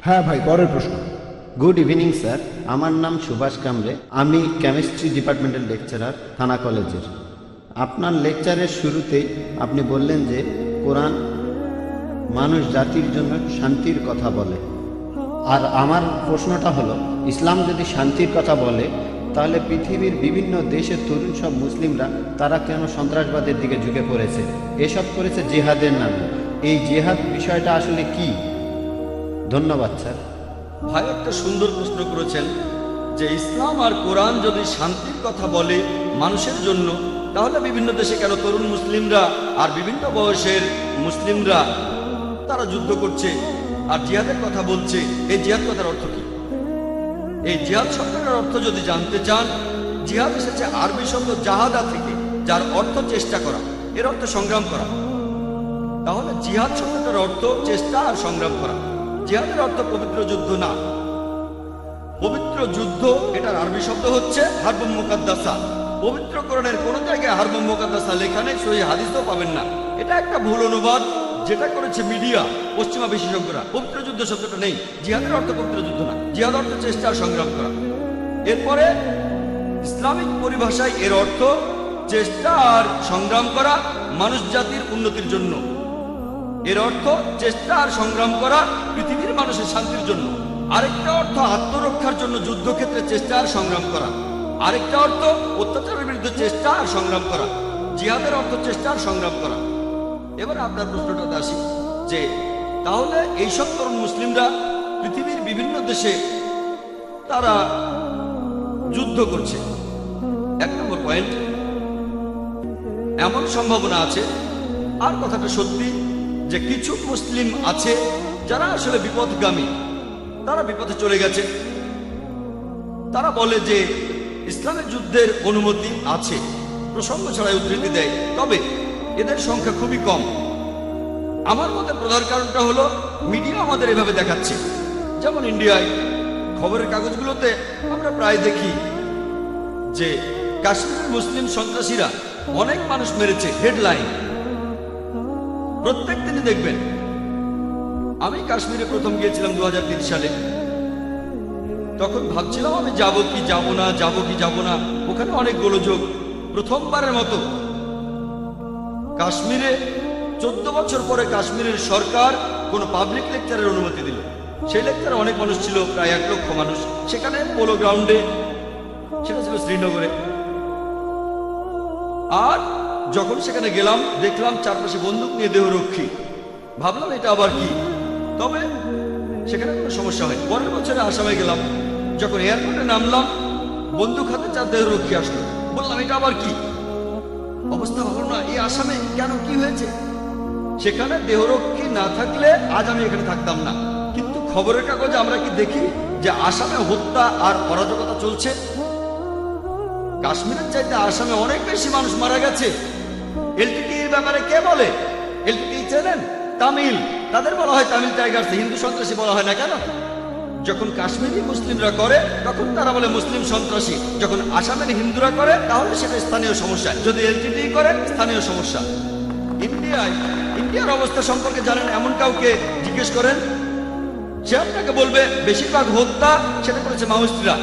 হ্যাঁ ভাই, পরের প্রশ্ন। গুড ইভিনিং স্যার আমার নাম সুভাষ কামরে। আমি কেমিস্ট্রি ডিপার্টমেন্টের লেকচারার থানা কলেজের। আপনার লেকচারের শুরুতেই আপনি বললেন যে, কোরআন মানুষ জাতির জন্য শান্তির কথা বলে। আর আমার প্রশ্নটা হলো, ইসলাম যদি শান্তির কথা বলে, তাহলে পৃথিবীর বিভিন্ন দেশের তরুণ সব মুসলিমরা, তারা কেন সন্ত্রাসবাদের দিকে ঝুঁকে পড়েছে? এসব করেছে জেহাদের নামে। এই জেহাদ বিষয়টা আসলে কি? ধন্যবাদ, স্যার। ভাই, একটা সুন্দর প্রশ্ন করেছেন যে ইসলাম আর কোরআন যদি শান্তির কথা বলে মানুষের জন্য, তাহলে বিভিন্ন দেশে কেন তরুণ মুসলিমরা আর বিভিন্ন বয়সের মুসলিমরা, তারা যুদ্ধ করছে আর জিহাদের কথা বলছে? এই জিহাদ কথার অর্থ কি? এই জিহাদ শব্দের অর্থ যদি জানতে চান, জিহাদ এসেছে আরবি শব্দ জাহাদা থেকে, যার অর্থ চেষ্টা করা। এর অর্থ সংগ্রাম করা। তাহলে জিহাদ শব্দটার অর্থ চেষ্টা আর সংগ্রাম করা। জিহাদের অর্থ পবিত্র যুদ্ধ না। পবিত্র যুদ্ধ, এটার আরবি শব্দ হচ্ছে হারবুম মুকাদ্দাসা। পবিত্র করণের কোন জায়গায় হারবুম মুকাদ্দাসা লেখা নেই সই হাদিসও পাবেন না। এটা একটা ভুল অনুবাদ, যেটা করেছে মিডিয়া, পশ্চিমা বিশেষজ্ঞরা। পবিত্র যুদ্ধ শব্দটা নেই। জিহাদের অর্থ পবিত্র যুদ্ধ না। জিহাদ অর্থ চেষ্টা সংগ্রাম করা। এরপরে, ইসলামিক পরিভাষায় এর অর্থ চেষ্টা আর সংগ্রাম করা মানুষ জাতির উন্নতির জন্য। এর অর্থ চেষ্টা আর সংগ্রাম করা পৃথিবীর মানুষের শান্তির জন্য। আরেকটা অর্থ আত্মরক্ষার জন্য যুদ্ধক্ষেত্রে চেষ্টা আর সংগ্রাম করা। আরেকটা অর্থ অত্যাচারের বিরুদ্ধে চেষ্টা আর সংগ্রাম করা। জিহাদের অর্থ চেষ্টা আর সংগ্রাম করা। এবার আপনার প্রশ্নটাতে আসি যে তাহলে এইসব তরুণ মুসলিমরা পৃথিবীর বিভিন্ন দেশে তারা যুদ্ধ করছে। এক নম্বর পয়েন্ট এমন সম্ভাবনা আছে, আর কথাটা সত্যি যে কিছু মুসলিম আছে যারা আসলে বিপদগামী তারা বিপদে চলে গেছে। তারা বলে যে ইসলামের যুদ্ধের অনুমতি আছে, প্রসঙ্গ ছাড়াই উদ্ধৃতি দেয়। তবে এদের সংখ্যা খুবই কম। আমার মতে প্রধান কারণটা হলো, মিডিয়া আমাদের এভাবে দেখাচ্ছে। যেমন ইন্ডিয়ায় খবরের কাগজগুলোতে আমরা প্রায় দেখি যে কাশ্মীরের মুসলিম সন্ত্রাসীরা অনেক মানুষ মেরেছে, হেডলাইন। প্রত্যেক দিনই দেখবেন আমি কাশ্মীরে প্রথম গিয়েছিলাম দু সালে। তখন ভাবছিলাম আমি যাব কি যাব না, যাব কি যাব না। ওখানে অনেক গোলযোগ। প্রথমবারের মতো কাশ্মীরে চোদ্দ বছর পরে কাশ্মীরের সরকার কোনো পাবলিক লেকচারের অনুমতি দিল। সেই লেকচারে অনেক মানুষ ছিল, প্রায় এক লক্ষ মানুষ। সেখানে পোলো গ্রাউন্ডে সেটা ছিল শ্রীনগরে। আর যখন সেখানে গেলাম, দেখলাম চারপাশে বন্দুক নিয়ে দেহরক্ষী। ভাবলাম এটা আবার কি? তবে সেখানে কোনো সমস্যা হয় পরের বছরে আসামে গেলাম, যখন এয়ারপোর্টে নামলাম, বন্দুক হাতে চার দেহরক্ষী আসলো। বললাম, এটা আবার কি? অবস্থা ভালো না। এই আসামে কেন কি হয়েছে? সেখানে দেহরক্ষী না থাকলে আজ আমি এখানে থাকতাম না। কিন্তু খবরের কাগজে আমরা কি দেখি যে আসামে হত্যা আর অরাজকতা চলছে? কাশ্মীরের চাইতে আসামে অনেক বেশি মানুষ মারা গেছে। এলটিটি ব্যাপারে কে বলে? এলটিটি চেনেন? তামিল। তাদের বলা হয় তামিল টাইগার্স, হিন্দু সন্ত্রাসী বলা হয় না কেন? যখন কাশ্মীরি মুসলিমরা করে, তখন তারা বলে মুসলিম সন্ত্রাসী। যখন আসামের হিন্দুরা করে, তাহলে সেটা স্থানীয় সমস্যা। যদি এলটিটি করে, স্থানীয় সমস্যা। ইন্ডিয়ায়, ইন্ডিয়ার অবস্থা সম্পর্কে জানেন এমন কাউকে জিজ্ঞেস করেন, সে আপনাকে বলবে, বেশিরভাগ হত্যা সেটা করেছে মাওয়িস্টরা।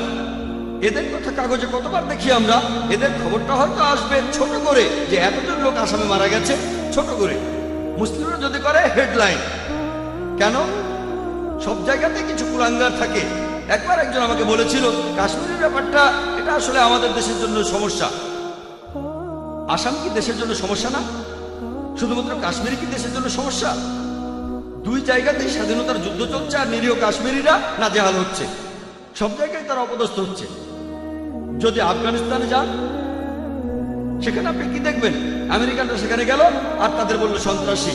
এদের কথা কাগজে কতবার দেখি আমরা? এদের খবরটা হয়তো আসবে ছোট করে, যে এতজন লোক আসামে মারা গেছে, ছোট করে। মুসলিমরা যদি করে হেডলাইন কেন? সব জায়গাতে কিছু কুলাঙ্গার থাকে। একবার একজন আমাকে বলেছিল, কাশ্মীরের ব্যাপারটা, এটা আসলে আমাদের দেশের জন্য সমস্যা। আসাম কি দেশের জন্য সমস্যা না? শুধুমাত্র কাশ্মীর কি দেশের জন্য সমস্যা? দুই জায়গাতেই স্বাধীনতার যুদ্ধ চলছে, আর নিরীহ কাশ্মীরিরা না জেহাল হচ্ছে। সব জায়গায় তারা অপদস্থ হচ্ছে। যদি আফগানিস্তানে যান সেখানে আপনি কি দেখবেন? আমেরিকানরা সেখানে গেল আর তাদের বলল, সন্ত্রাসী।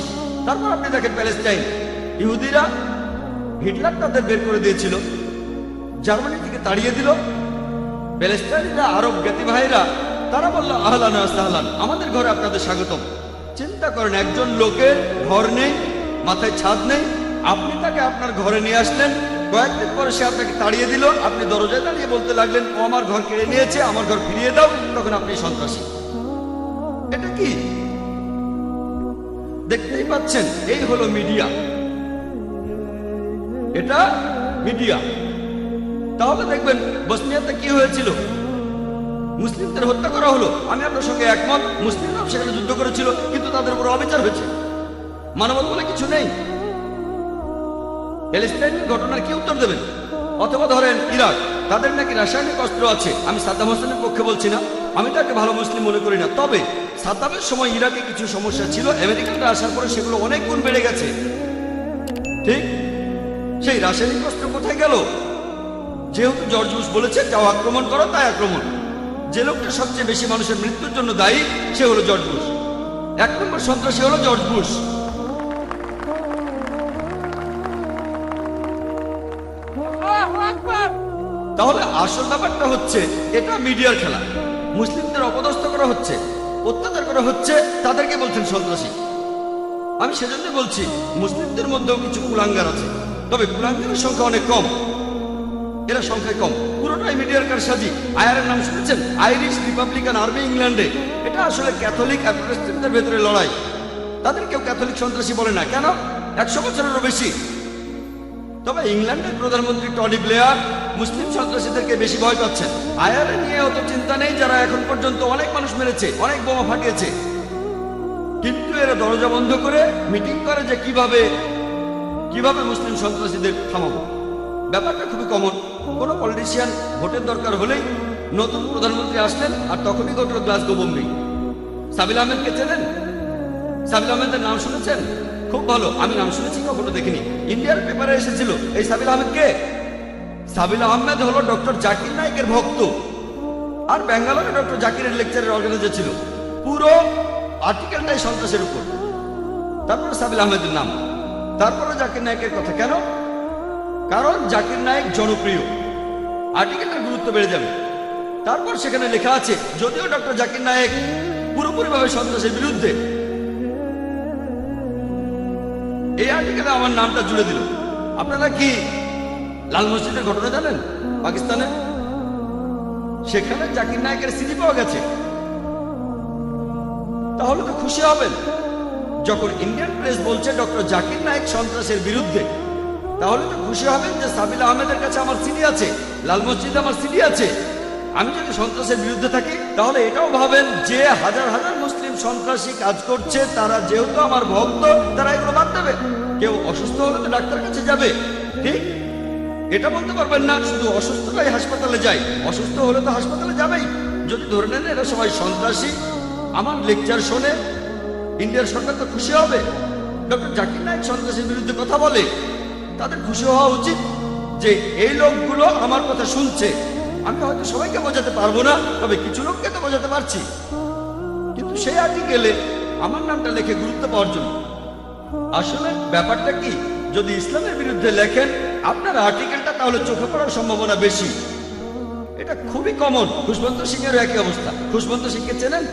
তারপর আপনি দেখেন প্যালেস্টাইন। ইহুদিরা হিটলার তাদের বের করে দিয়েছিল। জার্মানি থেকে তাড়িয়ে দিল। প্যালেস্টাইনিরা, আরব জ্ঞাতি ভাইরা, তারা বলল, আহলান আহলান আমাদের ঘরে আপনাদের স্বাগতম। চিন্তা করেন, একজন লোকের ঘর নেই, মাথায় ছাদ নেই। আপনি তাকে আপনার ঘরে নিয়ে আসলেন। কয়েকদিন পরে সে আপনাকে তাড়িয়ে দিল। আপনি দরজায় দাঁড়িয়ে বলতে লাগলেন, ও আমার ঘর কেড়ে নিয়েছে, আমার ঘর ফিরিয়ে দাও। তখন আপনি সন্ত্রাসী। এটা কি? দেখতেই পাচ্ছেন, এই হলো মিডিয়া। এটা মিডিয়া। তাহলে দেখবেন, বসনিয়াতে কি হয়েছিল? মুসলিমদের হত্যা করা হলো। আমি আপনার সঙ্গে একমত, মুসলিমরাও সেখানে যুদ্ধ করেছিল, কিন্তু তাদের উপর অবিচার হয়েছে। মানবতা বলে কিছু নেই। ঘটনার কি উত্তর দেবেন? অথবা ধরেন ইরাক, তাদের নাকি রাসায়নিক অস্ত্র আছে। আমি সাদ্দাম হোসেনের পক্ষে বলছি না। আমি তাকে ভালো মুসলিম মনে করি না। তবে সাদ্দামের সময় ইরাকে কিছু সমস্যা ছিল আমেরিকানরা আসার পরে সেগুলো অনেক গুণ বেড়ে গেছে। ঠিক সেই রাসায়নিক অস্ত্র কোথায় গেল? যেহেতু জর্জ বুশ বলেছে যাও আক্রমণ করো, তাই আক্রমণ। যে লোকটা সবচেয়ে বেশি মানুষের মৃত্যুর জন্য দায়ী, সে হলো জর্জ বুশ। এক নম্বর সন্ত্রাসী হলো জর্জ বুশ। তাহলে আসল ব্যাপারটা হচ্ছে, এটা মিডিয়ার খেলা। মুসলিমদের অপদস্থ করা হচ্ছে। অত্যাচার করা হচ্ছে, তাদেরকে বলছেন সন্ত্রাসী। আমি সেজন্য বলছি, মুসলিমদের মধ্যেও কিছু কুলাঙ্গার আছে। তবে কুলাঙ্গারের সংখ্যা অনেক কম। এরা সংখ্যায় কম। পুরোটাই মিডিয়ার কার কারসাজি। আয়ারের নাম শুনেছেন? আইরিশ রিপাবলিকান আর্মি ইংল্যান্ডে। এটা আসলে ক্যাথলিক আর ভেতরে লড়াই। তাদের কেউ ক্যাথলিক সন্ত্রাসী বলে না। কেন? একশো বছরেরও বেশি। তবে ইংল্যান্ডের প্রধানমন্ত্রী টনি ব্লেয়ার মুসলিম সন্ত্রাসীদেরকে বেশি ভয় পাচ্ছেন আয়ারে নিয়ে অত চিন্তা নেই, যারা এখন পর্যন্ত অনেক মানুষ মেরেছে, অনেক বোমা ফাটিয়েছে। কিন্তু এরা দরজা বন্ধ করে মিটিং করে যে কীভাবে কীভাবে মুসলিম সন্ত্রাসীদের থামাবো। ব্যাপারটা খুবই কমন কোনো পলিটিশিয়ান ভোটের দরকার হলেই নতুন প্রধানমন্ত্রী আসলেন আর তখনই ঘটল গ্লাসগো বোম্বিং সাবিল আহমেদকে চেনেন? সাবিল আহমেদের নাম শুনেছেন? খুব ভালো, আমি নাম শুনেছি, কখনো দেখিনি। ইন্ডিয়ার পেপারে এসেছিল, এই সাবিল আহমেদ কে সাবিল আহমেদ হলো ডক্টর জাকির নায়কের ভক্ত। আর ব্যাঙ্গালোরে ডক্টর জাকিরের লেকচারের অর্গানাইজার ছিল। পুরো আর্টিকেলটাই সন্ত্রাসের উপর। তারপরে সাবিল আহমেদের নাম। তারপরে জাকির নায়কের কথা। কেন? কারণ জাকির নায়ক জনপ্রিয়। আর্টিকেলটার গুরুত্ব বেড়ে যাবে। তারপর সেখানে লেখা আছে, যদিও ডক্টর জাকির নায়ক পুরোপুরিভাবে সন্ত্রাসের বিরুদ্ধে। এই আর্টিকেলে আমার নামটা জুড়ে দিল। আপনারা কি লাল মসজিদের ঘটনা জানেন? পাকিস্তানে? সেখানে জাকির নায়কের সিডি পাওয়া গেছে। তাহলে তো খুশি হবেন। যখন ইন্ডিয়ান প্রেস বলছে ডক্টর জাকির নায়ক সন্ত্রাসের বিরুদ্ধে, তাহলে তো খুশি হবেন যে সাবিল আহমেদের কাছে আমার সিডি আছে, লাল মসজিদে আমার সিডি আছে। আমি যদি সন্ত্রাসের বিরুদ্ধে থাকি, তাহলে এটাও ভাবেন যে হাজার হাজার মুসলিম সন্ত্রাসী কাজ করছে, তারা যেহেতু আমার ভক্ত, তারা এগুলো বাদ দেবে। কেউ অসুস্থ হলে তো ডাক্তার কাছে যাবে। ঠিক এটা বলতে পারবেন না, শুধু অসুস্থটাই হাসপাতালে যায়। অসুস্থ হলে তো হাসপাতালে যাবেই। যদি ধরে নেন এরা সবাই সন্ত্রাসী, আমার লেকচার শোনে, ইন্ডিয়ার সরকার তো খুশি হবে। ডক্টর জাকির নায়ক সন্ত্রাসীর বিরুদ্ধে কথা বলে। তাদের খুশি হওয়া উচিত যে এই লোকগুলো আমার কথা শুনছে। আমি হয়তো সবাইকে বোঝাতে পারব না, তবে কিছু লোককে তো বোঝাতে পারছি। কিন্তু সেই আর্টিকেলে আমার নামটা লেখে গুরুত্ব পাওয়ার জন্য। আসলে ব্যাপারটা কি? যদি ইসলামের বিরুদ্ধে লেখেন আপনার আর্টিকেলটা তাহলে চোখে পড়ার সম্ভাবনা বেশি। এটা খুবই কমন খুশবন্ত সিং এর একই অবস্থা। খুশবন্ত সিংকে চেনেন?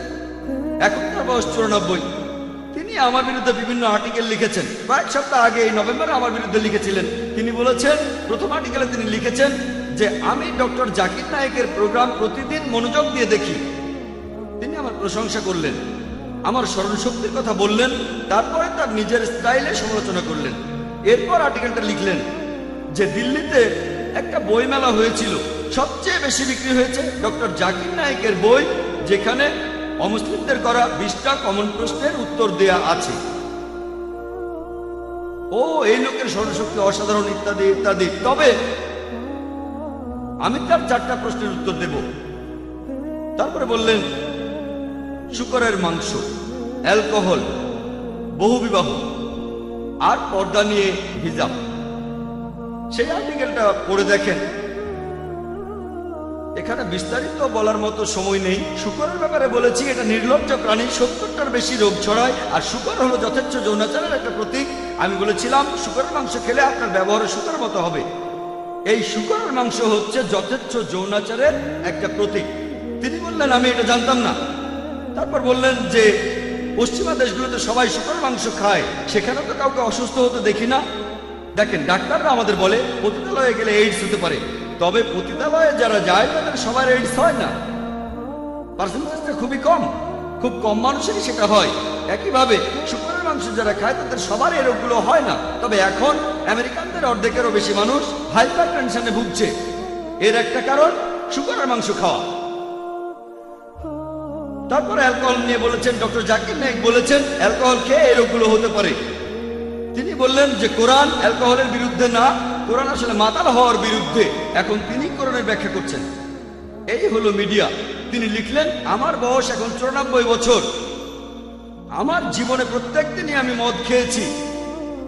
এখন তার বয়স চুরানব্বই। তিনি আমার বিরুদ্ধে বিভিন্ন আর্টিকেল লিখেছেন। কয়েক সপ্তাহ আগে এই নভেম্বরে আমার বিরুদ্ধে লিখেছিলেন। তিনি বলেছেন, প্রথম আর্টিকেলে তিনি লিখেছেন যে, আমি ডক্টর জাকির নায়কের প্রোগ্রাম প্রতিদিন মনোযোগ দিয়ে দেখি। তিনি আমার প্রশংসা করলেন। আমার স্মরণশক্তির কথা বললেন। তারপরে তার নিজের স্টাইলে সমালোচনা করলেন। এরপর আর্টিকেলটা লিখলেন। যে দিল্লিতে একটা বই মেলা হয়েছিল, সবচেয়ে বেশি বিক্রি হয়েছে ডক্টর জাকির নায়কের বই, যেখানে অমুসলিমদের করা বিশটা কমন প্রশ্নের উত্তর দেয়া আছে। ও, এই লোকের স্মরণশক্তি অসাধারণ ইত্যাদি ইত্যাদি। তবে আমি তার চারটা প্রশ্নের উত্তর দেব। তারপরে বললেন, শুকরের মাংস, অ্যালকোহল, বহুবিবাহ, আর পর্দা নিয়ে হিজাব। সেই আর্টিকেলটা পড়ে দেখেন। এখানে বিস্তারিত বলার মতো সময় নেই। শুকরের ব্যাপারে বলেছি, এটা নির্লজ্জ প্রাণী, সত্তরটার বেশি রোগ ছড়ায়, আর শুকর হলো যথেচ্ছ যৌনাচারের একটা প্রতীক। আমি বলেছিলাম, শুকরের মাংস খেলে আপনার ব্যবহারে শুকর মতো হবে। এই শুকরের মাংস হচ্ছে যথেচ্ছ যৌনাচারের একটা প্রতীক। তিনি বললেন, আমি এটা জানতাম না। তারপর বললেন যে, পশ্চিমা দেশগুলোতে সবাই শুকর মাংস খায়। সেখানে তো কাউকে অসুস্থ হতে দেখি না। দেখেন, ডাক্তাররা আমাদের বলে, পতিতালয়ে গেলে এইডস হতে পারে। তবে পতিতালয়ে যারা যায়, তাদের সবার এইডস হয় না। পার্সেন্টেজটা খুবই কম। খুব কম মানুষেরই সেটা হয়। একইভাবে, শুকরের মাংস যারা খায়, তাদের সবার এই রোগগুলো হয় না। তবে এখন আমেরিকানদের অর্ধেকেরও বেশি মানুষ হাইপার টেনশনে ভুগছে। এর একটা কারণ, শুকরের মাংস খাওয়া। তারপরে অ্যালকোহল নিয়ে বলেছেন, ডক্টর জাকির নাইক বলেছেন, অ্যালকোহল খেয়ে এই রোগগুলো হতে পারে। তিনি বললেন যে কোরআন অ্যালকোহলের বিরুদ্ধে না, কোরআন আসলে মাতাল হওয়ার বিরুদ্ধে। এখন তিনি কোরআনের ব্যাখ্যা করছেন। এই হলো মিডিয়া। তিনি লিখলেন, আমার বয়স এখন চুরানব্বই বছর। আমার জীবনে প্রত্যেক দিনই আমি মদ খেয়েছি।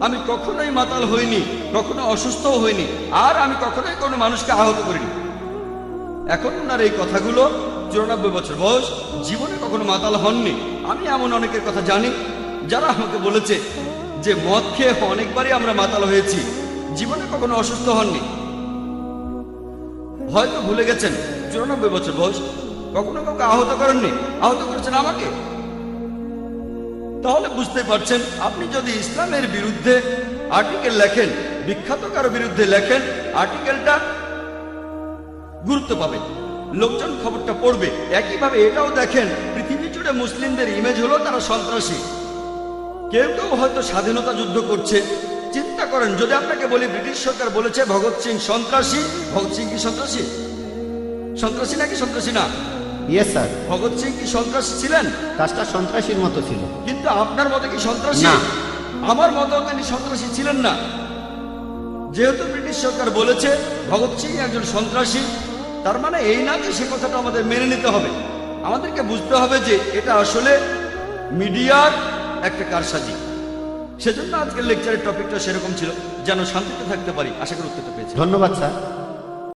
আমি কখনোই মাতাল হইনি, কখনো অসুস্থও হইনি, আর আমি কখনোই কোনো মানুষকে আহত করিনি। এখন ওনার এই কথাগুলো, চুরানব্বই বছর বয়স, জীবনে কখনো মাতাল হননি। আমি এমন অনেকের কথা জানি, যারা আমাকে বলেছে যে মদ খেয়ে অনেকবারই আমরা মাতাল হয়েছি, জীবনে কখনো অসুস্থ হননি। হয়তো ভুলে গেছেন, চুরানব্বই বছর বয়স, কখনো কাউকে আহত করেননি, আহত করেছেন আমাকে? তাহলে বুঝতে পারছেন, আপনি যদি ইসলামের বিরুদ্ধে আর্টিকেল লেখেন, বিখ্যাত কারও বিরুদ্ধে লেখেন আর্টিকেলটা গুরুত্ব পাবে লোকজন খবরটা পড়বে, একইভাবে এটাও দেখেন, পৃথিবী জুড়ে মুসলিমদের ইমেজ হলো তারা সন্ত্রাসী। কেউ কেউ হয়তো স্বাধীনতা যুদ্ধ করছে। চিন্তা করেন যদি আপনাকে বলি ব্রিটিশ সরকার বলেছে ভগৎ সিং সন্ত্রাসী ভগৎ সিং কি সন্ত্রাসী? সন্ত্রাসী নাকি সন্ত্রাসী না? ইয়েস স্যার ভগৎ সিং কি সন্ত্রাসী ছিলেন? কাজটা সন্ত্রাসীর মতো ছিল। কিন্তু আপনার মতে কি সন্ত্রাসী? না। আমার মতে তিনি সন্ত্রাসী ছিলেন না। যেহেতু ব্রিটিশ সরকার বলেছে ভগৎ সিং একজন সন্ত্রাসী তার মানে এই না যে সে কথাটা আমাদের মেনে নিতে হবে। আমাদেরকে বুঝতে হবে যে এটা আসলে মিডিয়ার একটা কারসাজি সেজন্য আজকের লেকচারের টপিকটা সেরকম ছিল। যেন শান্তিতে থাকতে পারি। আশা করি উত্তরটা পেয়েছি ধন্যবাদ, স্যার।